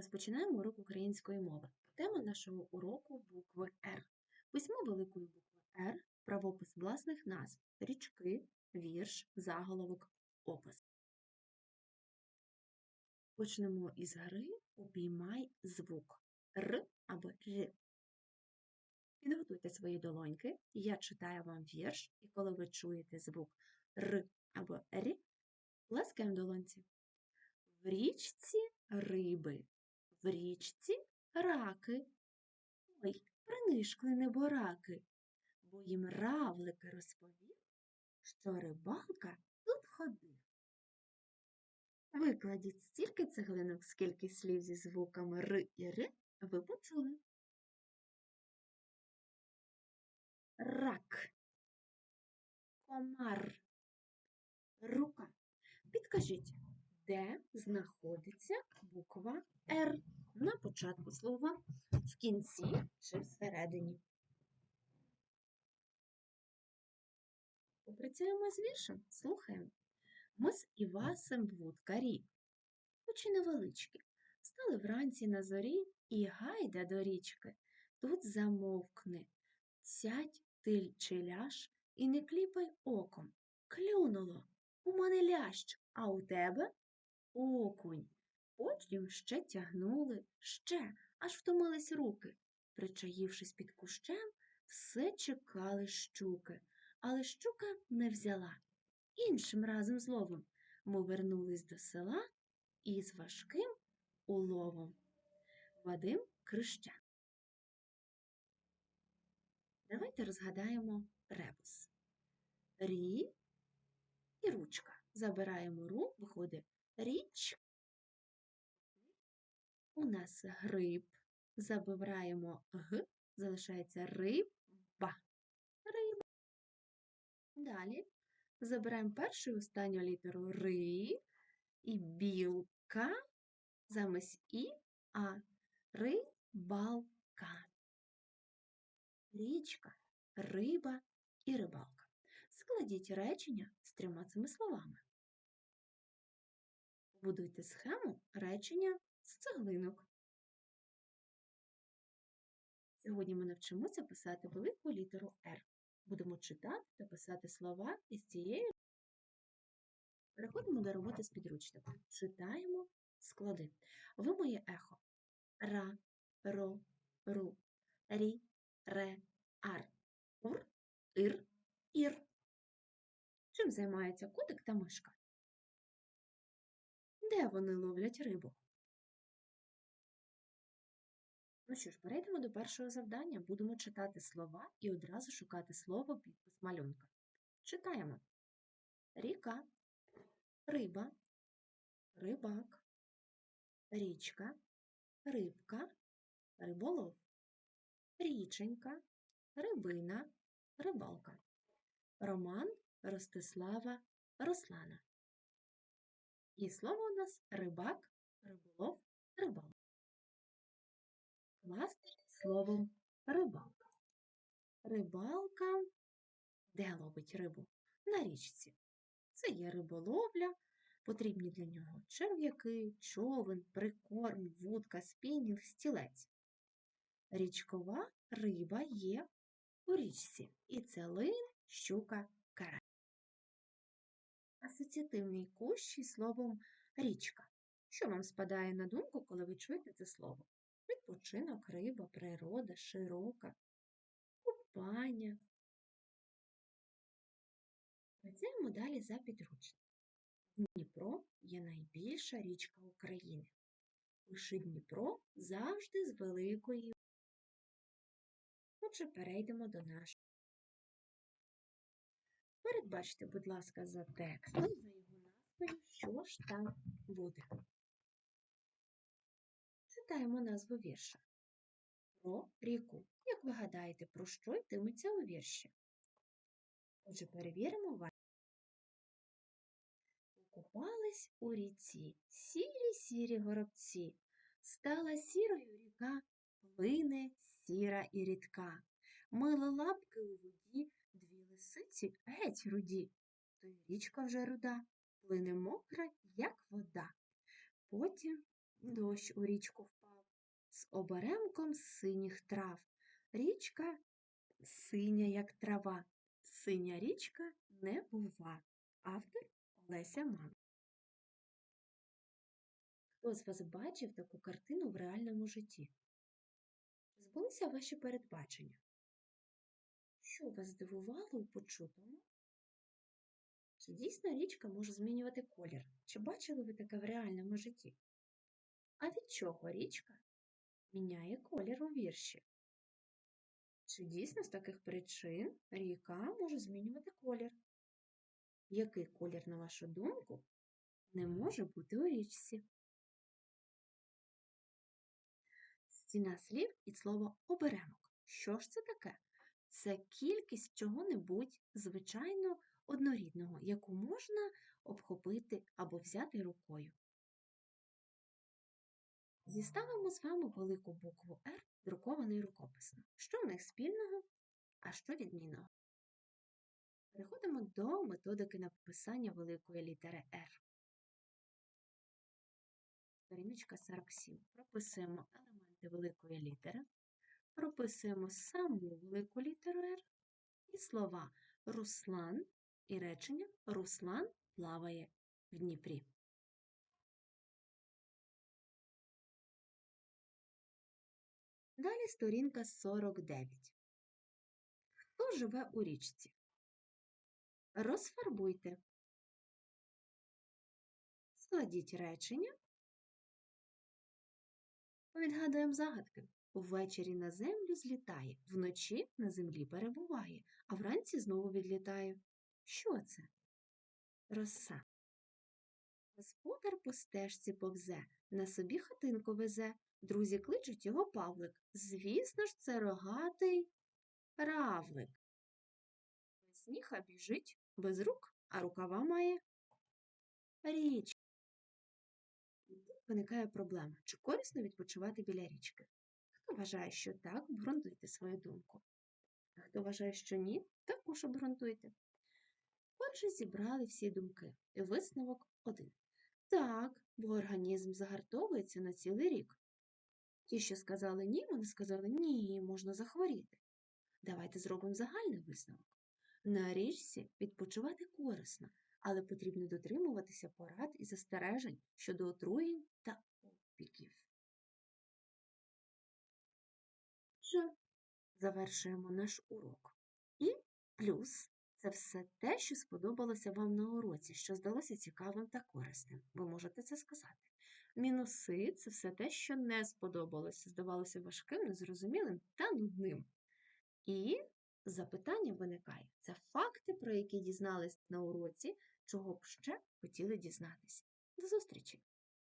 Розпочинаємо урок української мови. Тема нашого уроку букви Р. Письмо великої букви Р, правопис власних назв, річки, вірш, заголовок, опис. Почнемо із гри «Упіймай звук Р або Р. Підготуйте свої долоньки, я читаю вам вірш, і коли ви чуєте звук Р або Р, плескаємо долонці. В річці риби, в річці раки. Ой, принишкли небораки, бо їм равлик розповів, що рибалка тут ходив. Викладіть стільки цеглинок, скільки слів зі звуками Р і Р ви почули. Рак, комар, рука. Підкажіть, де знаходиться буква Р на початку слова, в кінці чи всередині. Попрацюємо з віршем, слухаємо. Ми з Івасем вудкарі, хоч невеличкі, стали вранці на зорі і гайда до річки. Тут замовкни, сядь ти челяш і не кліпай оком. Клюнуло, у мене лящ, а у тебе окунь. Потім ще тягнули, ще, аж втомились руки. Причаївшись під кущем, все чекали щуки, але щука не взяла. Іншим разом зловом ми вернулись до села із важким уловом. Вадим Крища. Давайте розгадаємо ребус. Рі і ручка. Забираємо ру, виходить річ. У нас гриб. Забираємо г, залишається риба. Риба. Далі забираємо першу і останню літеру ри і білка замість і, а рибалка. Річка, риба і рибалка. Складіть речення з трьома цими словами. Будуйте схему речення з цеглинок. Сьогодні ми навчимося писати велику літеру Р. Будемо читати та писати слова із цієї. Переходимо до роботи з підручником. Читаємо склади. Ви моє ехо. Ра, ро, ру, рі, ре, ар, ур, ір, ір. Чим займається котик та мишка? Де вони ловлять рибу? Ну що ж, перейдемо до першого завдання. Будемо читати слова і одразу шукати слово підпис малюнка. Читаємо. Ріка, риба, рибак, річка, рибка, риболов, річенька, рибина, рибалка. Роман Ростислава Руслана. І слово у нас рибак, риболов, рибалка. Класти словом рибалка. Рибалка де ловить рибу? На річці. Це є риболовля, потрібні для нього черв'яки, човен, прикорм, вудка, спінінг, стілець. Річкова риба є у річці. І це лин, щука, карась. Асоціативний кущ із словом річка. Що вам спадає на думку, коли ви чуєте це слово? Відпочинок, риба, природа, широка, купання. Працюємо далі за підручник. Дніпро є найбільша річка України. Пиши Дніпро завжди з великої. Отже, перейдемо до нашого. Передбачте, будь ласка, за текстом, за його назвою, що ж там буде. Читаємо назву вірша. Про ріку. Як ви гадаєте, про що йтиметься у вірші? Отже, перевіримо вас. Купались у ріці сірі-сірі горобці. Стала сірою ріка, плине сіра і рідка. Мили лапки у воді, дві геть руді. То й річка вже руда, плине мокра, як вода. Потім Дощ у річку впав з оберемком синіх трав. Річка синя, як трава. Синя річка не бува. Автор Олеся Ман. Хто з вас бачив таку картину в реальному житті? Збулися ваші передбачення? Що вас здивувало у почутому? Чи дійсно річка може змінювати колір? Чи бачили ви таке в реальному житті? А від чого річка міняє колір у вірші? Чи дійсно з таких причин ріка може змінювати колір? Який колір, на вашу думку, не може бути у річці? Стіна слів і слово оберемок. Що ж це таке? Це кількість чого-небудь звичайно однорідного, яку можна обхопити або взяти рукою. Зіставимо з вами велику букву Р, друкований рукописно. Що в них спільного, а що відмінного? Переходимо до методики написання великої літери Р. Сторіночка 47. Прописуємо елементи великої літери, прописуємо саму велику літеру Р і слова Руслан і речення Руслан плаває в Дніпрі. Далі сторінка 49. Хто живе у річці? Розфарбуйте. Складіть речення. Відгадуємо загадки. Ввечері на землю злітає, вночі на землі перебуває, а вранці знову відлітає. Що це? Роса. Господар по стежці повзе, на собі хатинку везе. Друзі кличуть його Павлик. Звісно ж, це рогатий равлик. Без біжить, без рук, а рукава має річ. Тут виникає проблема, чи корисно відпочивати біля річки. Вважає, що так, обґрунтуйте свою думку. А хто вважає, що ні, також обґрунтуйте. Отже, зібрали всі думки. І висновок один. Так, бо організм загартовується на цілий рік. Ті, що сказали ні, вони сказали ні, можна захворіти. Давайте зробимо загальний висновок. На річці відпочивати корисно, але потрібно дотримуватися порад і застережень щодо отруєнь та опіків. Отже, завершуємо наш урок. І плюс це все те, що сподобалося вам на уроці, що здалося цікавим та корисним. Ви можете це сказати. Мінуси це все те, що не сподобалося, здавалося важким, незрозумілим та нудним. І запитання виникає: це факти, про які дізнались на уроці, чого б ще хотіли дізнатися. До зустрічі!